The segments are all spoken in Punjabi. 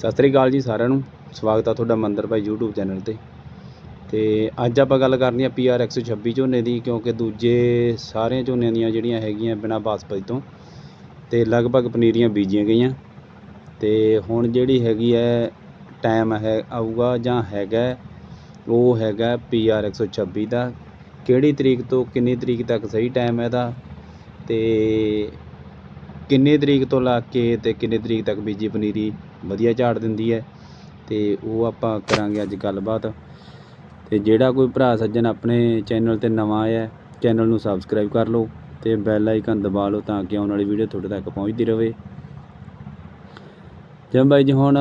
ਸਤਿ ਸ੍ਰੀ ਅਕਾਲ ਜੀ ਸਾਰਿਆਂ ਨੂੰ। ਸਵਾਗਤ ਆ ਤੁਹਾਡਾ ਮੰਦਰ ਭਾਈ YouTube ਚੈਨਲ ਤੇ। ਤੇ ਅੱਜ ਆਪਾਂ ਗੱਲ ਕਰਨੀ ਆ PR 126 ਝੋਨੇ ਦੀ, ਕਿਉਂਕਿ ਦੂਜੇ ਸਾਰੇ ਝੋਨਿਆਂ ਦੀਆਂ ਜਿਹੜੀਆਂ ਹੈਗੀਆਂ ਬਿਨਾਂ ਬਾਸਪਤੀ ਤੋਂ, ਤੇ ਲਗਭਗ ਪਨੀਰੀਆਂ ਬੀਜੀਆਂ ਗਈਆਂ। ਤੇ ਹੁਣ ਜਿਹੜੀ ਹੈਗੀ ਹੈ ਟਾਈਮ ਹੈ, ਆਊਗਾ ਜਾਂ ਹੈਗਾ ਉਹ ਹੈਗਾ PR 126 ਦਾ। ਕਿਹੜੀ ਤਰੀਕ ਤੋਂ ਕਿੰਨੀ ਤਰੀਕ ਤੱਕ ਸਹੀ ਟਾਈਮ ਹੈ ਇਹਦਾ? ਤੇ ਕਿੰਨੇ ਤਰੀਕ ਤੋਂ ਲਾ ਕੇ ਤੇ ਕਿੰਨੇ ਤਰੀਕ ਤੱਕ ਬੀਜੀ ਪਨੀਰੀ ਵਧੀਆ ਝਾੜ ਦਿੰਦੀ ਹੈ ਤੇ ਉਹ ਆਪਾਂ ਕਰਾਂਗੇ ਅੱਜ ਗੱਲਬਾਤ। ਤੇ ਜਿਹੜਾ ਕੋਈ ਭਰਾ ਸੱਜਣ ਆਪਣੇ ਚੈਨਲ ਤੇ ਨਵਾਂ ਆਇਆ ਚੈਨਲ ਨੂੰ ਸਬਸਕ੍ਰਾਈਬ ਕਰ ਲਓ ਤੇ ਬੈਲ ਆਈਕਨ ਦਬਾ ਲਓ ਤਾਂ ਕਿ ਆਉਣ ਵਾਲੀ ਵੀਡੀਓ ਤੁਹਾਡੇ ਤੱਕ ਪਹੁੰਚਦੀ ਰਹੇ ਜਿਵੇਂ ਬਾਈ ਜੀ, ਹੁਣ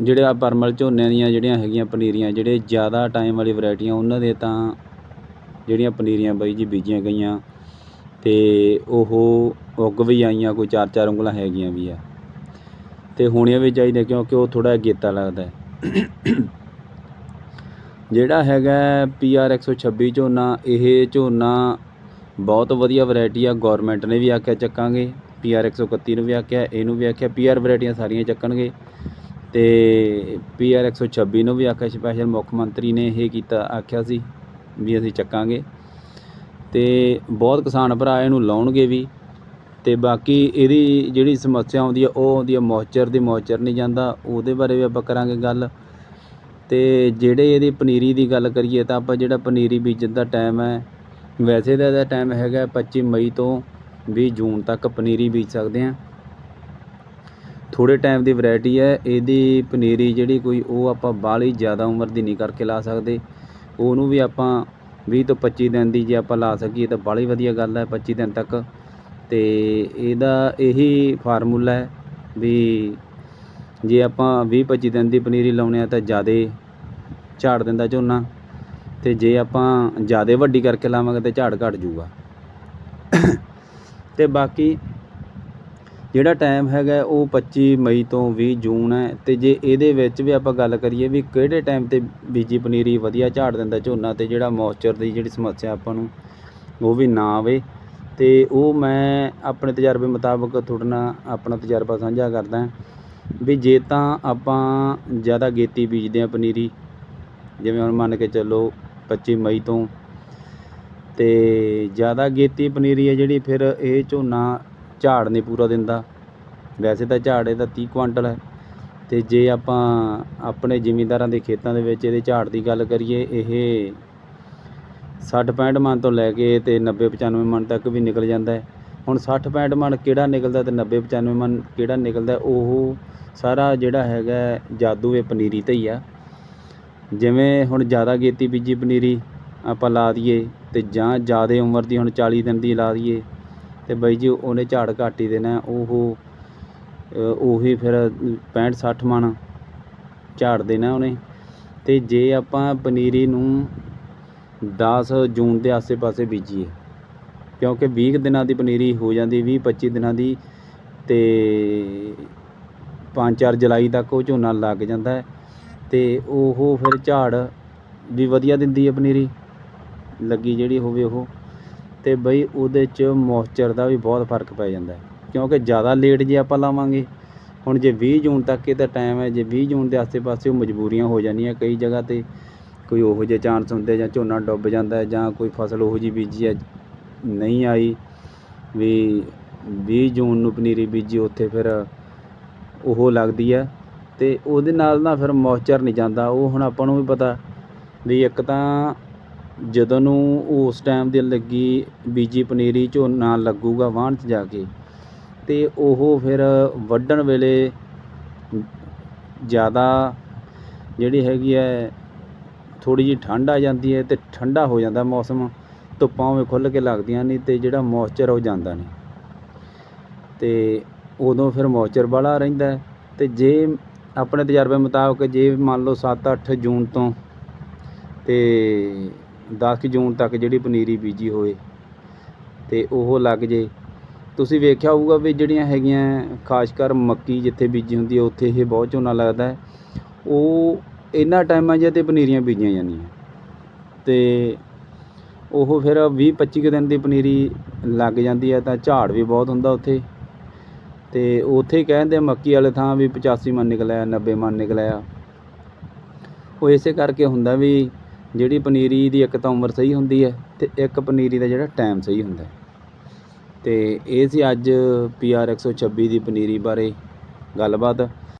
ਜਿਹੜੇ ਆ ਪਰਮਲ ਝੋਨਿਆਂ ਦੀਆਂ ਜਿਹੜੀਆਂ ਹੈਗੀਆਂ ਪਨੀਰੀਆਂ, ਜਿਹੜੇ ਜ਼ਿਆਦਾ ਟਾਈਮ ਵਾਲੀ ਵੈਰਾਈਟੀਆਂ ਉਹਨਾਂ ਦੇ ਤਾਂ ਜਿਹੜੀਆਂ ਪਨੀਰੀਆਂ ਬਾਈ ਜੀ ਬੀਜੀਆਂ ਗਈਆਂ ਅਤੇ ਉਹ ਉੱਗ ਵੀ ਆਈਆਂ, ਕੋਈ ਚਾਰ ਚਾਰ ਉਂਗਲਾਂ ਹੈਗੀਆਂ ਵੀ ਆ। ਤੇ ਹੋਣੀਆਂ ਵੀ ਚਾਹੀਦੀਆਂ ਕਿਉਂਕਿ ਉਹ ਥੋੜਾ ਗੇਤਾ ਲੱਗਦਾ ਜਿਹੜਾ ਹੈਗਾ ਪੀ PR 126 ਝੋਨਾ, ਇਹ ਝੋਨਾ ਬਹੁਤ ਵਧੀਆ ਵੈਰਾਈਟੀ ਆ। ਗਵਰਨਮੈਂਟ ਨੇ ਵੀ ਆਖਿਆ ਚੱਕਾਂਗੇ, ਪੀ PR 131 ਨੂੰ ਵੀ ਆਖਿਆ, ਇਹਨੂੰ ਵੀ ਆਖਿਆ, ਪੀ ਆਰ ਵੈਰਾਈਟੀਆਂ ਸਾਰੀਆਂ ਚੱਕਣਗੇ। ਤੇ PR 126 ਨੂੰ ਵੀ ਆਖਿਆ, ਸਪੈਸ਼ਲ ਮੁੱਖ ਮੰਤਰੀ ਨੇ ਇਹ ਕੀਤਾ, ਆਖਿਆ ਸੀ ਵੀ ਅਸੀਂ ਚੱਕਾਂਗੇ। ਅਤੇ ਬਹੁਤ ਕਿਸਾਨ ਭਰਾ ਇਹਨੂੰ ਲਾਉਣਗੇ ਵੀ। ਅਤੇ ਬਾਕੀ ਇਹਦੀ ਜਿਹੜੀ ਸਮੱਸਿਆ ਆਉਂਦੀ ਆ, ਉਹ ਆਉਂਦੀ ਆ ਮੋਇਸਚਰ ਦੀ, ਮੋਇਸਚਰ ਨਹੀਂ ਜਾਂਦਾ, ਉਹਦੇ ਬਾਰੇ ਵੀ ਆਪਾਂ ਕਰਾਂਗੇ ਗੱਲ। ਅਤੇ ਜਿਹੜੇ ਇਹਦੀ ਪਨੀਰੀ ਦੀ ਗੱਲ ਕਰੀਏ ਤਾਂ ਆਪਾਂ ਜਿਹੜਾ ਪਨੀਰੀ ਬੀਜਣ ਦਾ ਟਾਈਮ ਹੈ, ਵੈਸੇ ਤਾਂ ਇਹਦਾ ਟਾਈਮ ਹੈਗਾ 25 ਮਈ ਤੋਂ ਵੀਹ ਜੂਨ ਤੱਕ ਪਨੀਰੀ ਬੀਜ ਸਕਦੇ ਹਾਂ। ਥੋੜੇ ਟਾਈਮ ਦੀ ਵੈਰਾਈਟੀ ਹੈ, ਇਹਦੀ ਪਨੀਰੀ ਜਿਹੜੀ ਕੋਈ ਉਹ ਆਪਾਂ ਬਾਹਲੀ ਜ਼ਿਆਦਾ ਉਮਰ ਦੀ ਨਹੀਂ ਕਰਕੇ ਲਾ ਸਕਦੇ। ਉਹਨੂੰ ਵੀ ਆਪਾਂ 20 ਤੋਂ 25 ਦਿਨ ਦੀ ਜੇ ਆਪਾਂ ਲਾ ਸਕੀਏ ਤਾਂ ਬਾਹਲੀ ਵਧੀਆ ਗੱਲ ਹੈ 25 ਦਿਨ ਤੱਕ। ਤੇ ਇਹਦਾ ਇਹੀ ਫਾਰਮੂਲਾ ਹੈ ਵੀ ਜੇ ਆਪਾਂ 20 25 ਦਿਨ ਦੀ ਪਨੀਰੀ ਲਾਉਣੇ ਆ ਤਾਂ ਜ਼ਿਆਦੇ ਝਾੜ ਦਿੰਦਾ ਝੋਨਾ ਤੇ ਜੇ ਆਪਾਂ ਜ਼ਿਆਦੇ ਵੱਡੀ ਕਰਕੇ ਲਾਵਾਂਗੇ ਤੇ ਝਾੜ ਘਟ ਜਾਊਗਾ। ਤੇ ਬਾਕੀ ਜਿਹੜਾ ਟਾਈਮ ਹੈਗਾ ਉਹ 25 ਮਈ ਤੋਂ ਵੀਹ ਜੂਨ ਹੈ ਅਤੇ ਜੇ ਇਹਦੇ ਵਿੱਚ ਵੀ ਆਪਾਂ ਗੱਲ ਕਰੀਏ ਵੀ ਕਿਹੜੇ ਟਾਈਮ ਤੇ ਬੀਜੀ ਪਨੀਰੀ ਵਧੀਆ ਝਾੜ ਦਿੰਦਾ ਝੋਨਾ ਅਤੇ ਜਿਹੜਾ ਮੋਇਸਚਰ ਦੀ ਜਿਹੜੀ ਸਮੱਸਿਆ ਆਪਾਂ ਨੂੰ, ਉਹ ਵੀ ਨਾ ਆਵੇ। ਅਤੇ ਉਹ ਮੈਂ ਆਪਣੇ ਤਜਰਬੇ ਮੁਤਾਬਕ ਤੁਹਾਡੇ ਨਾਲ ਆਪਣਾ ਤਜਰਬਾ ਸਾਂਝਾ ਕਰਦਾ ਵੀ ਜੇ ਤਾਂ ਆਪਾਂ ਜ਼ਿਆਦਾ ਗੇਤੀ ਬੀਜਦੇ ਹਾਂ ਪਨੀਰੀ, ਜਿਵੇਂ ਹੁਣ ਮੰਨ ਕੇ ਚੱਲੋ 25 ਮਈ ਤੋਂ ਅਤੇ ਜ਼ਿਆਦਾ ਗੇਤੀ ਪਨੀਰੀ ਹੈ ਜਿਹੜੀ ਫਿਰ ਇਹ ਝੋਨਾ ਝਾੜ ਨਹੀਂ ਪੂਰਾ ਦਿੰਦਾ। ਵੈਸੇ ਤਾਂ ਝਾੜ ਇਹਦਾ 30 ਕੁਆਂਟਲ ਹੈ। ਤੇ ਜੇ ਆਪਾਂ ਆਪਣੇ ਜ਼ਿਮੀਂਦਾਰਾਂ ਦੇ ਖੇਤਾਂ ਦੇ ਵਿੱਚ ਇਹਦੇ ਝਾੜ ਦੀ ਗੱਲ ਕਰੀਏ, ਇਹ 60 65 ਮਣ ਤੋਂ ਲੈ ਕੇ ਤੇ 90 95 ਮਣ ਤੱਕ ਵੀ ਨਿਕਲ ਜਾਂਦਾ ਹੈ। ਹੁਣ 60 65 ਮਣ ਕਿਹੜਾ ਨਿਕਲਦਾ ਤੇ 90 95 ਮਣ ਕਿਹੜਾ ਨਿਕਲਦਾ, ਉਹ ਸਾਰਾ ਜਿਹੜਾ ਹੈਗਾ ਜਾਦੂ ਇਹ ਪਨੀਰੀ ਤੇ ਹੀ ਆ। ਜਿਵੇਂ ਹੁਣ ਜ਼ਿਆਦਾ ਗੇਤੀ ਬੀਜੀ ਪਨੀਰੀ ਆਪਾਂ ਲਾ ਦਈਏ ਤੇ ਜਾਂ ਜ਼ਿਆਦਾ ਉਮਰ ਦੀ ਹੁਣ 40 ਦਿਨ ਦੀ ਲਾ ਦਈਏ ਤੇ ਬਾਈ ਜੀ ਉਹਨੇ ਝਾੜ ਘਾਟੀ ਦੇਣਾ ਉਹ ਅ, ਉਹੀ ਫਿਰ 65 60 ਮਣ ਝਾੜ ਦੇਣਾ ਉਹਨੇ। ਤੇ ਜੇ ਆਪਾਂ ਪਨੀਰੀ ਨੂੰ 10 ਜੂਨ ਦੇ ਆਸੇ-ਪਾਸੇ ਬੀਜੀਏ ਕਿਉਂਕਿ 20 ਕੁ ਦਿਨਾਂ ਦੀ ਪਨੀਰੀ ਹੋ ਜਾਂਦੀ 20 25 ਦਿਨਾਂ ਦੀ ਤੇ 5-4 ਜੁਲਾਈ ਤੱਕ ਉਹ ਝੋਨਾ ਲੱਗ ਜਾਂਦਾ ਹੈ। ਤੇ ਉਹ ਫਿਰ ਝਾੜ ਵੀ ਵਧੀਆ ਦਿੰਦੀ ਹੈ ਪਨੀਰੀ ਲੱਗੀ ਜਿਹੜੀ ਹੋਵੇ ਉਹ। ਅਤੇ ਬਈ ਉਹਦੇ ਚ ਮੋਇਸਚਰ ਦਾ ਵੀ ਬਹੁਤ ਫ਼ਰਕ ਪੈ ਜਾਂਦਾ ਕਿਉਂਕਿ ਜ਼ਿਆਦਾ ਲੇਟ ਜੇ ਆਪਾਂ ਲਾਵਾਂਗੇ, ਹੁਣ ਜੇ ਵੀਹ ਜੂਨ ਤੱਕ ਇਹਦਾ ਟਾਈਮ ਹੈ, ਜੇ ਵੀਹ ਜੂਨ ਦੇ ਆਸੇ-ਪਾਸੇ ਉਹ ਮਜਬੂਰੀਆਂ ਹੋ ਜਾਂਦੀਆਂ ਕਈ ਜਗ੍ਹਾ ਤੇ, ਕੋਈ ਉਹੋ ਜਿਹੇ ਚਾਂਸ ਹੁੰਦੇ ਜਾਂ ਝੋਨਾ ਡੁੱਬ ਜਾਂਦਾ ਜਾਂ ਕੋਈ ਫਸਲ ਉਹੋ ਜਿਹੀ ਬੀਜੀ ਹੈ, ਨਹੀਂ ਆਈ, ਵੀ 20 ਜੂਨ ਨੂੰ ਪਨੀਰੀ ਬੀਜੀ, ਉੱਥੇ ਫਿਰ ਉਹ ਲੱਗਦੀ ਹੈ ਅਤੇ ਉਹਦੇ ਨਾਲ ਨਾ ਫਿਰ ਮੋਇਸਚਰ ਨਹੀਂ ਜਾਂਦਾ। ਉਹ ਹੁਣ ਆਪਾਂ ਨੂੰ ਵੀ ਪਤਾ ਵੀ ਇੱਕ ਤਾਂ ਜਦੋਂ ਨੂੰ ਉਸ ਟਾਈਮ ਦੀ ਲੱਗੀ ਬੀਜੀ ਪਨੀਰੀ ਝੋਨਾ ਲੱਗੂਗਾ ਵਾਹਣ 'ਚ ਜਾ ਕੇ ਅਤੇ ਉਹ ਫਿਰ ਵੱਢਣ ਵੇਲੇ ਜ਼ਿਆਦਾ ਜਿਹੜੀ ਹੈਗੀ ਹੈ ਥੋੜ੍ਹੀ ਜਿਹੀ ਠੰਡ ਆ ਜਾਂਦੀ ਹੈ ਅਤੇ ਠੰਡਾ ਹੋ ਜਾਂਦਾ ਮੌਸਮ, ਧੁੱਪਾਂ ਉਵੇਂ ਖੁੱਲ੍ਹ ਕੇ ਲੱਗਦੀਆਂ ਨਹੀਂ ਅਤੇ ਜਿਹੜਾ ਮੋਇਸਚਰ ਉਹ ਜਾਂਦਾ ਨਹੀਂ ਅਤੇ ਉਦੋਂ ਫਿਰ ਮੋਇਸਚਰ ਵਾਲਾ ਰਹਿੰਦਾ ਅਤੇ ਜੇ ਆਪਣੇ ਤਜਰਬੇ ਮੁਤਾਬਕ ਜੇ ਮੰਨ ਲਓ 7-8 ਜੂਨ ਤੋਂ ਤੇ 10 ਜੂਨ ਤੱਕ ਜਿਹੜੀ ਪਨੀਰੀ ਬੀਜੀ ਹੋਵੇ ਤੇ ਉਹ ਲੱਗ ਜੇ। ਤੁਸੀਂ ਵੇਖਿਆ ਹੋਊਗਾ ਵੀ ਜਿਹੜੀਆਂ ਹੈਗੀਆਂ ਖਾਸ ਕਰ ਮੱਕੀ ਜਿੱਥੇ ਬੀਜੀ ਹੁੰਦੀ ਹੈ ਉੱਥੇ ਇਹ ਬਹੁਤ ਝੋਨਾ ਲੱਗਦਾ ਹੈ। ਉਹ ਇਹਨਾਂ ਟਾਈਮਾਂ 'ਚ ਤੇ ਪਨੀਰੀਆਂ ਬੀਜੀਆਂ ਜਾਂਦੀਆਂ। ਤੇ ਉਹ ਫਿਰ 20 25 ਕੁ ਦਿਨ ਦੀ ਪਨੀਰੀ ਲੱਗ ਜਾਂਦੀ ਹੈ ਤਾਂ ਝਾੜ ਵੀ ਬਹੁਤ ਹੁੰਦਾ ਉੱਥੇ। ਤੇ ਉੱਥੇ ਹੀ ਕਹਿੰਦੇ ਮੱਕੀ ਵਾਲੇ ਥਾਂ ਵੀ 85 ਮਨ ਨਿਕਲਿਆ 90 ਮਨ ਨਿਕਲਿਆ। ਉਹ ਇਸੇ ਕਰਕੇ ਹੁੰਦਾ ਵੀ ਜਿਹੜੀ ਪਨੀਰੀ ਦੀ ਇੱਕ ਤਾਂ ਉਮਰ ਸਹੀ ਹੁੰਦੀ ਹੈ ਅਤੇ ਇੱਕ ਪਨੀਰੀ ਦਾ ਜਿਹੜਾ ਟਾਈਮ ਸਹੀ ਹੁੰਦਾ ਅਤੇ ਇਹ ਸੀ ਅੱਜ ਪੀ ਆਰ ਇੱਕ ਸੌ ਛੱਬੀ ਦੀ ਪਨੀਰੀ ਬਾਰੇ ਗੱਲਬਾਤ।